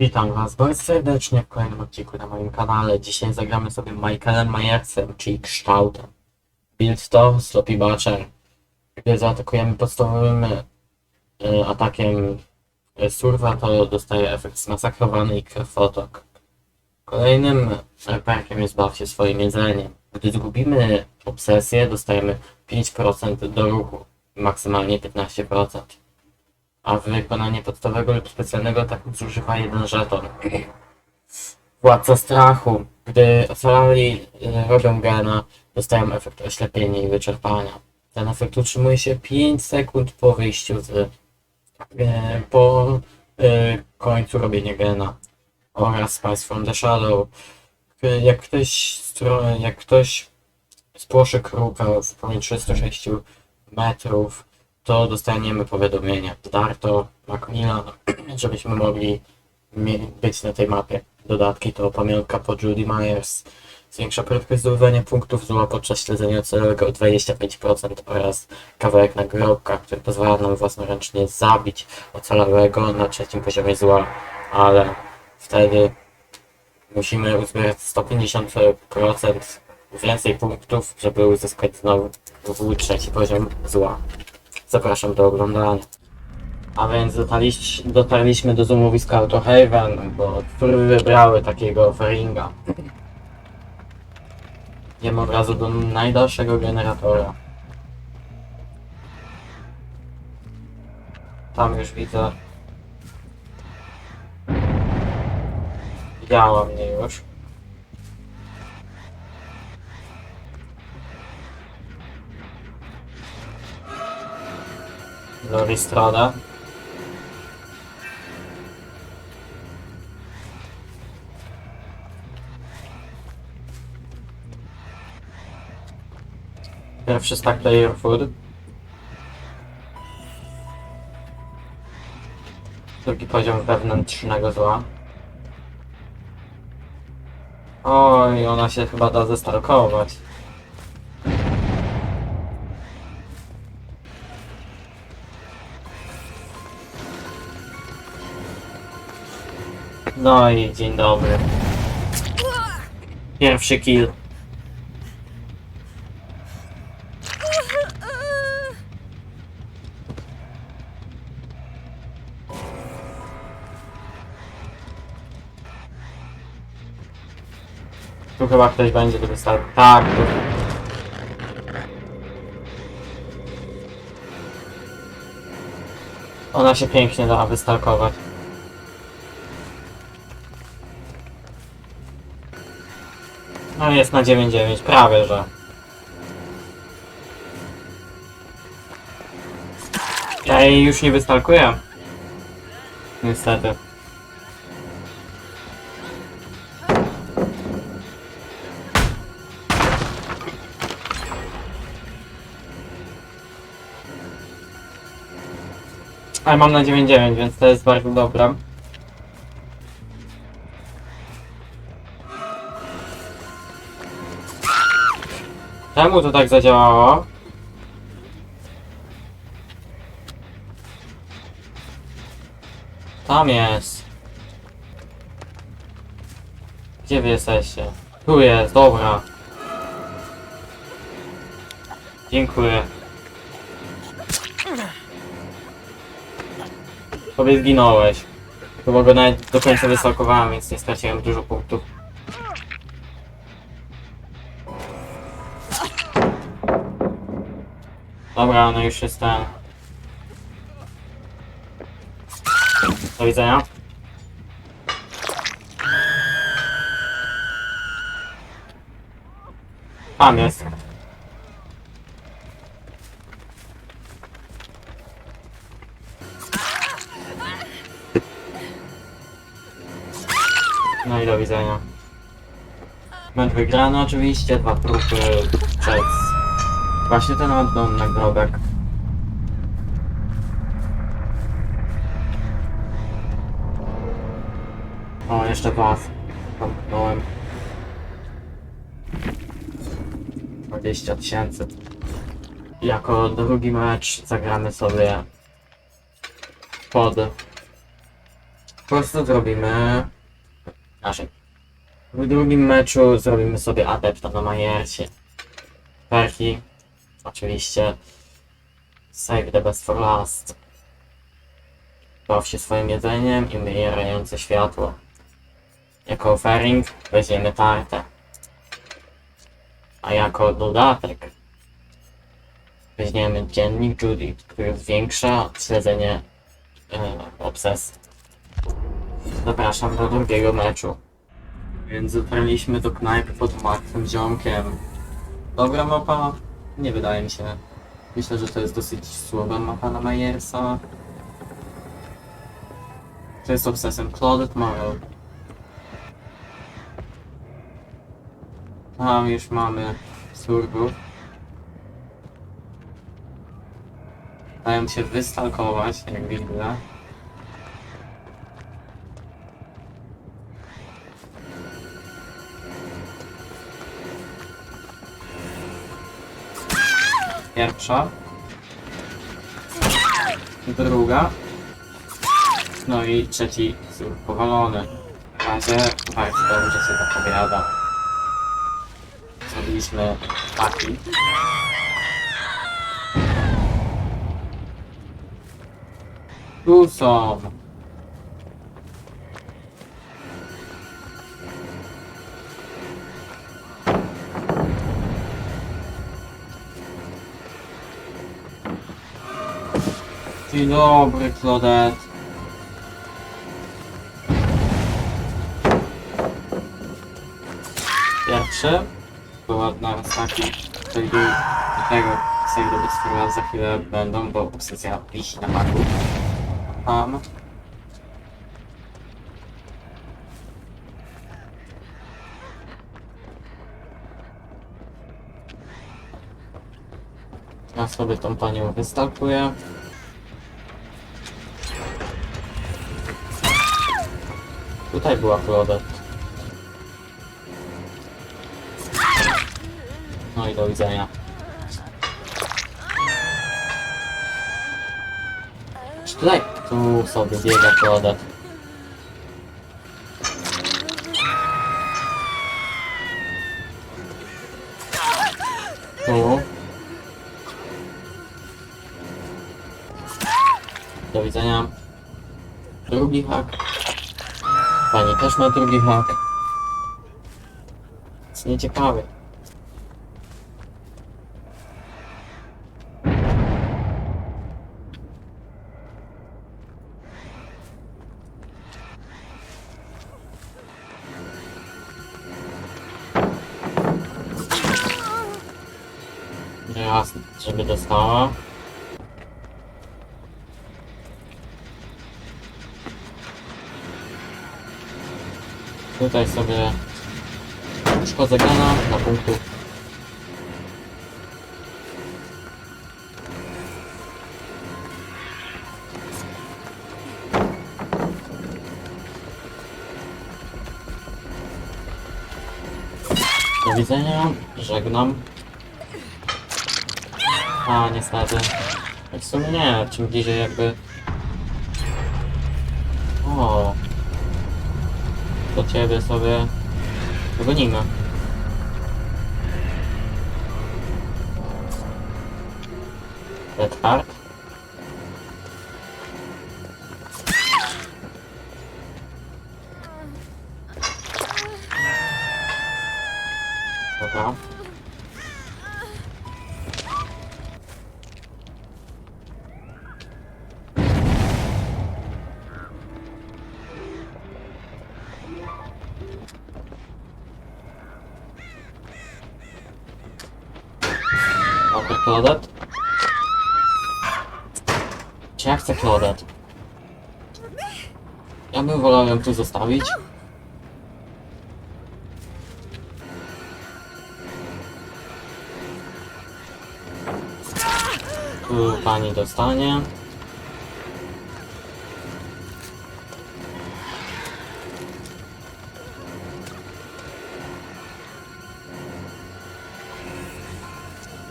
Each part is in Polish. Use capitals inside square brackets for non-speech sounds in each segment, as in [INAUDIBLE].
Witam Was bardzo serdecznie w kolejnym odcinku na moim kanale. Dzisiaj zagramy sobie Michaelem Myersem, czyli kształtem. Build to Sloppy Butcher, gdy zaatakujemy podstawowym e, atakiem e, surwa, to dostaje efekt zmasakrowany i krwotok. Kolejnym perkiem jest baw się swoim jedzeniem. Gdy zgubimy obsesję, dostajemy 5% do ruchu, maksymalnie 15% a wykonanie podstawowego lub specjalnego ataku zużywa jeden żeton. Władca strachu. Gdy ocalali e, robią gena, dostają efekt oślepienia i wyczerpania. Ten efekt utrzymuje się 5 sekund po wyjściu z e, po e, końcu robienia gena oraz Spice from the Shadow. Jak ktoś, jak ktoś spłoszy kruka w promieniu 306 metrów, to dostaniemy powiadomienie. Darto, Macmillan, [CLEARS THROAT] żebyśmy mogli być na tej mapie. Dodatki to pamiątka po Judy Myers. Zwiększa prędkość zdobywania punktów zła podczas śledzenia celowego o 25% oraz kawałek nagrobka, który pozwala nam własnoręcznie zabić ocalałego na trzecim poziomie zła, ale wtedy musimy uzbierać 150% więcej punktów, żeby uzyskać znowu trzeci poziom zła. Zapraszam do oglądania. A więc dotarliś, dotarliśmy do zoomowiska Autohaven, bo który wybrały takiego offeringa. Idziemy od razu do najdalszego generatora. Tam już widzę. Widziała mnie już. Loristrada. Pierwszy stack player food. Drugi poziom wewnętrznego zła. Oj, ona się chyba da zestalkować. No i dzień dobry. Pierwszy kill. Tu chyba ktoś będzie do wystarczy. Tak, tu. Ona się pięknie da wystalkować. No jest na 9-9, prawie że. Ja jej już nie wystalkuję. Niestety. Ale mam na 9-9, więc to jest bardzo dobre. Czemu to tak zadziałało? Tam jest. Gdzie wy jesteście? Tu jest, dobra. Dziękuję. Tobie zginąłeś. Chyba go nawet do końca wysokowałem, więc nie straciłem dużo punktów. Dobra, no już jestem. Do widzenia. Tam jest. No i do widzenia. Mecz wygrany oczywiście, dwa trupy przez Właśnie ten random nagrobek. O, jeszcze was. Zamknąłem. 20 tysięcy. Jako drugi mecz zagramy sobie pod Po prostu zrobimy... Naszej. W drugim meczu zrobimy sobie adepta na Majersie. Perki. Oczywiście. Save the best for last. Baw się swoim jedzeniem i umierające światło. Jako offering weźmiemy tartę. A jako dodatek weźmiemy dziennik Judith, który zwiększa śledzenie e, obsesji. Zapraszam do drugiego meczu. Więc dotarliśmy do knajpy pod martwym ziomkiem. Dobra mapa? Nie wydaje mi się. Myślę, że to jest dosyć słaba mapa na Majersa. To jest obsesem Claude Morrow. Tam już mamy surgów. Dają się wystalkować, jak widzę. Pierwsza. Druga. No i trzeci sur powalony. W razie bardzo dobrze się zapowiada. Zrobiliśmy taki. Tu są. Dzień dobry, Claudette. Pierwszy. Była na taki, przejdu do tego pseudo bezfurla za chwilę będą, bo obsesja wisi na maku. Tam. Ja sobie tą panią wystalkuję. Tutaj była Claudette. No i do widzenia. Czy tutaj? Tu sobie biega Claudette. Tu. Do widzenia. Drugi hak. Pani też ma drugi hak. Jest nieciekawy. Raz, żeby dostała. Tutaj sobie szkodzę gana na punktu. Do widzenia, żegnam. A, niestety. W sumie nie, czym bliżej jakby... O. Do ciebie sobie... Dogonimy. Heart. Claudette. Czy ja chcę Claudette? Ja bym wolał ją tu zostawić. Tu pani dostanie.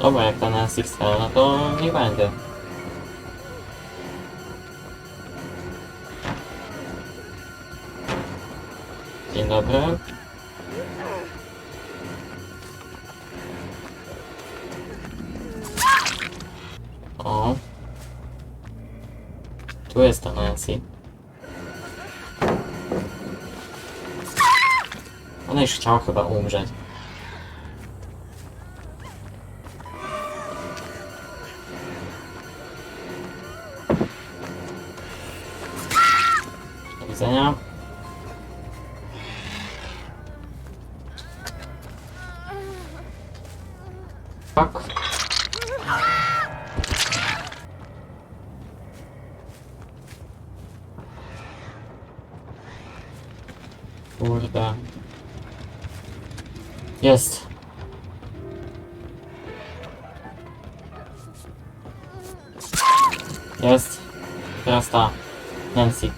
Dobra, jak ten SXL, no to nie będzie. Dzień dobry. O. Tu jest ta Nancy. Ona już chciała chyba umrzeć. Tak. Kurde. Jest. Jest. Teraz ta. Nancy.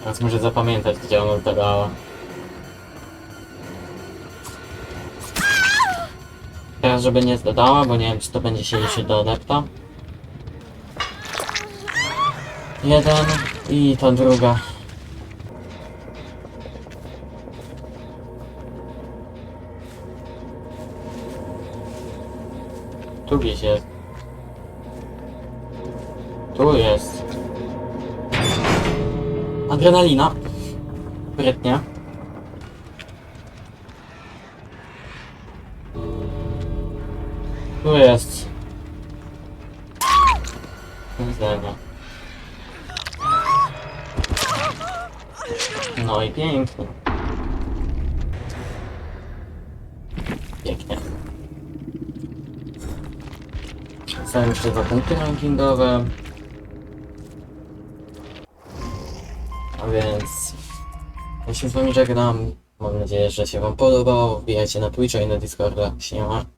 Teraz muszę zapamiętać, gdzie ona dodała. Żeby nie dodała, bo nie wiem, czy to będzie się liczyć do adepta. Jeden i ta druga. Tu gdzieś jest. Tu jest. Adrenalina. Sprytnie. Tu jest. Widzenia. No i pięknie. Pięknie. Są jeszcze dwa punkty rankingowe. A więc... Ja się z wami żegnam. Mam nadzieję, że się wam podobało. Wbijajcie na Twitcha i na Discorda. Siema.